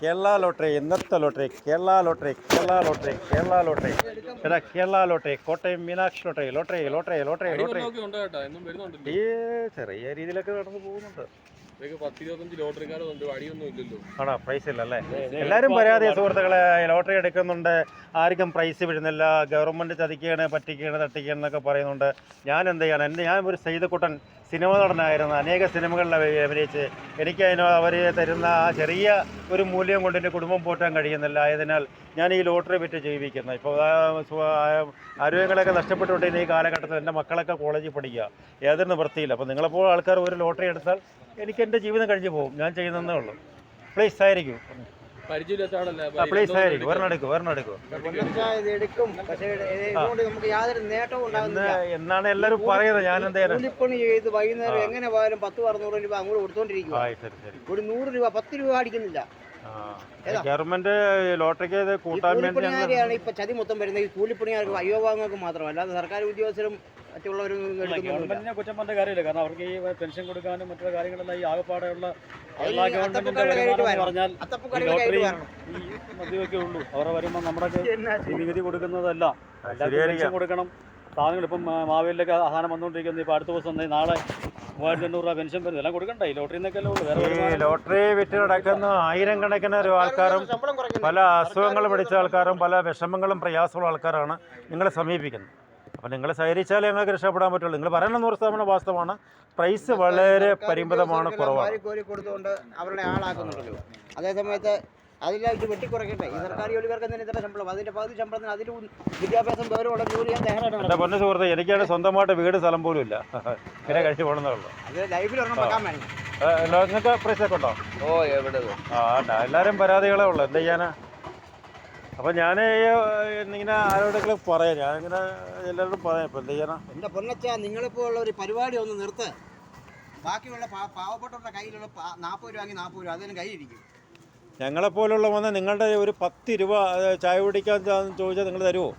Kerala lottery ഇന്നത്തെ lottery Kerala lottery Kerala lottery Kerala lottery. എടാ Kerala lottery Kottayam Meenakshi lottery lottery lottery lottery lottery. ഈ ചെറിയ രീതിയിലൊക്കെ നടന്നു പോകുന്നുണ്ട്. ആണോ? പ്രൈസ് ഇല്ലല്ലേ എല്ലാവരും പരാതി സുഹൃത്തുക്കളെ ലോട്ടറി എടുക്കുന്നുണ്ട്. ആർക്കും പ്രൈസ് വിടുന്നില്ല ഗവൺമെന്റ് ചതിക്കുകയാണ് പറ്റിക്കുകയാണ് തട്ടിക്കുകയാണ് എന്നൊക്കെ പറയുന്നുണ്ട്. ഞാൻ എന്ത് ചെയ്യണം? എന്റെ ഞാൻ ഒരു സെയ്തക്കുട്ടൻ സിനിമ നടനായിരുന്നു. അനേക സിനിമകളിൽ അഭി- അഭിനയിച്ച് എനിക്ക് അതിന് അവർ തരുന്ന ആ ചെറിയ ഒരു മൂല്യം കൊണ്ട് എന്റെ കുടുംബം പോറ്റാൻ കഴിയുന്നില്ല. ആയതിനാൽ ഞാൻ ഈ ലോട്ടറി വിറ്റ് ജീവിക്കുന്നത് ഇപ്പോൾ ആരോഗ്യങ്ങളൊക്കെ നഷ്ടപ്പെട്ടുകൊണ്ടിരുന്ന ഈ കാലഘട്ടത്തിൽ എന്റെ മക്കളൊക്കെ കോളേജിൽ പഠിക്കുക. ഏതൊരു നിവൃത്തിയില്ല. അപ്പോൾ നിങ്ങളെപ്പോൾ ആൾക്കാർ ഒരു ലോട്ടറി എടുത്താൽ എനിക്ക് എന്റെ ജീവിതം കഴിഞ്ഞു പോകും. ഞാൻ ചെയ്യുന്നതേ ഉള്ളൂ. പ്ലീസ് ആയിരിക്കും എന്നാണ് എല്ലാരും പറയുന്നത് ഞാൻ എന്തായാലും കൂലിപ്പണി ചെയ്ത് വൈകുന്നേരം എങ്ങനെ പോയാലും പത്ത് അറുന്നൂറ് രൂപ അങ്ങോട്ട് കൊടുത്തോണ്ടിരിക്കും ഒരു നൂറ് രൂപ പത്ത് രൂപ അടിക്കുന്നില്ല. ഗവൺമെന്റ് ലോട്ടറിക്ക് കൂട്ടാൻ വേണ്ടി ഇപ്പൊ ചതി മൊത്തം വരുന്നത്. ഈ കൂലിപ്പണിക്കാർക്ക് അയ്യോഭാഗങ്ങൾക്ക് മാത്രമല്ല സർക്കാർ ഉദ്യോഗസ്ഥരും എടുക്കുന്നില്ല ഗവൺമെന്റിനെ കുറ്റം പറഞ്ഞ കാര്യമില്ല. കാരണം അവർക്ക് ഈ പെൻഷൻ കൊടുക്കാനും മറ്റുള്ള കാര്യങ്ങളെല്ലാം ഈ ആകപ്പാടെയുള്ള എല്ലാ ഗവൺമെന്റിന്റെ പറഞ്ഞാൽ വരണം. മദ്യമൊക്കെ ഉള്ളൂ. അവരുടെ വരുമ്പോൾ നമ്മുടെ നികുതി കൊടുക്കുന്നതല്ല. എല്ലാവർക്കും. കൊടുക്കണം. സാധനങ്ങൾ ഇപ്പം മാവേലിലൊക്കെ ആഹാരം വന്നുകൊണ്ടിരിക്കുന്നത് ഇപ്പം അടുത്ത ദിവസം നാളെ മൂവായിരത്തി എണ്ണൂറ് രൂപ പെൻഷൻ വരുന്നത് എല്ലാം കൊടുക്കണ്ടേ? ഈ ലോട്ടറി ഉള്ളൂ. വേറെ ഈ ലോട്ടറി വിറ്റ് നടക്കുന്ന ആയിരം കണക്കിന് ഒരു ആൾക്കാരും പല അസുഖങ്ങൾ പിടിച്ച ആൾക്കാരും പല വിഷമങ്ങളും പ്രയാസമുള്ള ആൾക്കാരാണ് നിങ്ങളെ സമീപിക്കുന്നത്. അപ്പോൾ നിങ്ങൾ സഹകരിച്ചാലേ ഞങ്ങൾക്ക് രക്ഷപ്പെടാൻ പറ്റുള്ളൂ. നിങ്ങൾ പറയുന്ന നൂറ് ശതമാനം വാസ്തവമാണ്. പ്രൈസ് വളരെ പരിമിതമാണ് കുറവാണ്. കൊടുത്തുകൊണ്ട് അവരുടെ ആളാക്കുന്നുണ്ടല്ലോ. അതേ സമയത്ത് അതിലേക്ക് വെട്ടിക്കുറയ്ക്കട്ടെ. ഈ സർക്കാർ ജോലിക്കാർക്ക് എന്തിനാ ഇത്ര ശമ്പളം? അതിന്റെ പകുതി ശമ്പളത്തിന് അതിൽ വിദ്യാഭ്യാസം വിവരമുള്ള ജോലി ഞാൻ തയ്യാറാണ് എന്റെ പൊന്ന സുഹൃത്തെ എനിക്കാണ് സ്വന്തമായിട്ട് വീട് സ്ഥലം പോലും ഇല്ല. പിന്നെ കഴിച്ചു പോകണമെന്നുള്ളൂ അത് ലൈഫിൽ ഒരെണ്ണം വെക്കാൻ വേണം. നിങ്ങൾക്ക് പ്രൈസ് ഒക്കെ ഉണ്ടോ? ഓ എവിടെ ആ എല്ലാവരും പരാതികളേ ഉള്ളൂ. എന്ത് ചെയ്യാനാ? അപ്പം ഞാൻ ഇങ്ങനെ ആരോടെങ്കിലും പറയാം. ഞാനിങ്ങനെ എല്ലാവരോടും പറയാം. ഇപ്പം എന്ത് ചെയ്യണം എന്റെ പൊന്നച്ച നിങ്ങളിപ്പോൾ ഉള്ള ഒരു പരിപാടി ഒന്ന് നിർത്ത്. ബാക്കിയുള്ള പാവപ്പെട്ടവരുടെ കയ്യിലുള്ള നാൽപ്പത് രൂപ ആണെങ്കിൽ നാൽപ്പത് രൂപ അതിന് കയ്യിരിക്കും ഞങ്ങളെപ്പോലുള്ള വന്ന് നിങ്ങളുടെ ഒരു പത്ത് രൂപ ചായ കുടിക്കാൻ ചോദിച്ചാൽ നിങ്ങൾ തരുമോ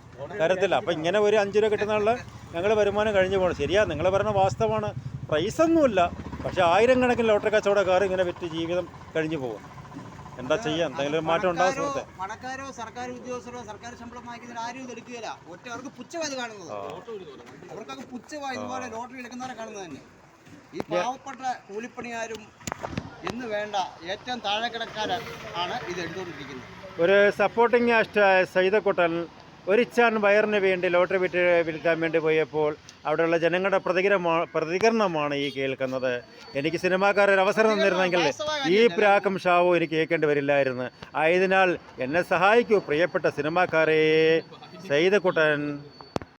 തരത്തില്ല. അപ്പം ഇങ്ങനെ ഒരു അഞ്ച് രൂപ കിട്ടുന്നുള്ള ഞങ്ങൾ വരുമാനം കഴിഞ്ഞു പോകണം. ശരിയാ നിങ്ങൾ പറയുന്ന വാസ്തവമാണ്. പ്രൈസൊന്നുമില്ല. പക്ഷേ ആയിരം കണക്കിന് ലോട്ടറി കച്ചവടക്കാർ ഇങ്ങനെ വിറ്റ് ജീവിതം കഴിഞ്ഞു പോകും എന്താ ചെയ്യാം? എന്തെങ്കിലും മാറ്റം ഉണ്ടാവും സുഹൃത്തെ? പണക്കാരോ സർക്കാർ ഉദ്യോഗസ്ഥരോ സർക്കാർ ശമ്പളം വാങ്ങിക്കുന്നതിന് ആരും എടുക്കുകയില്ല. ഒറ്റ അവർക്ക് പുച്ഛമായി കാണുന്നത്. അവർക്കൊക്കെ പുച്ഛമായി ഇതുപോലെ ലോട്ടറി എടുക്കുന്നവരെ കാണുന്നത് തന്നെ. ഈ പാവപ്പെട്ട കൂലിപ്പണിയാരും എന്ന് വേണ്ട ഏറ്റവും താഴെ കിടക്കാരാണ് ഇത് എടുത്തുകൊണ്ടിരിക്കുന്നത്. ഒരു സപ്പോർട്ടിങ് ആസ്റ്റായ സൈതക്കുട്ടൻ ഒരിച്ചാൻ വയറിന് വേണ്ടി ലോട്ടറി വിറ്റ് വിൽക്കാൻ വേണ്ടി പോയപ്പോൾ അവിടെയുള്ള ജനങ്ങളുടെ പ്രതികരമാ പ്രതികരണമാണ് ഈ കേൾക്കുന്നത്. എനിക്ക് സിനിമാക്കാരൊരു അവസരം തന്നിരുന്നെങ്കിൽ ഈ പ്രാക്കും ഷാവും എനിക്ക് കേൾക്കേണ്ടി വരില്ലായിരുന്നു. ആയതിനാൽ എന്നെ സഹായിക്കൂ പ്രിയപ്പെട്ട സിനിമാക്കാരെ. സൈതക്കുട്ടൻ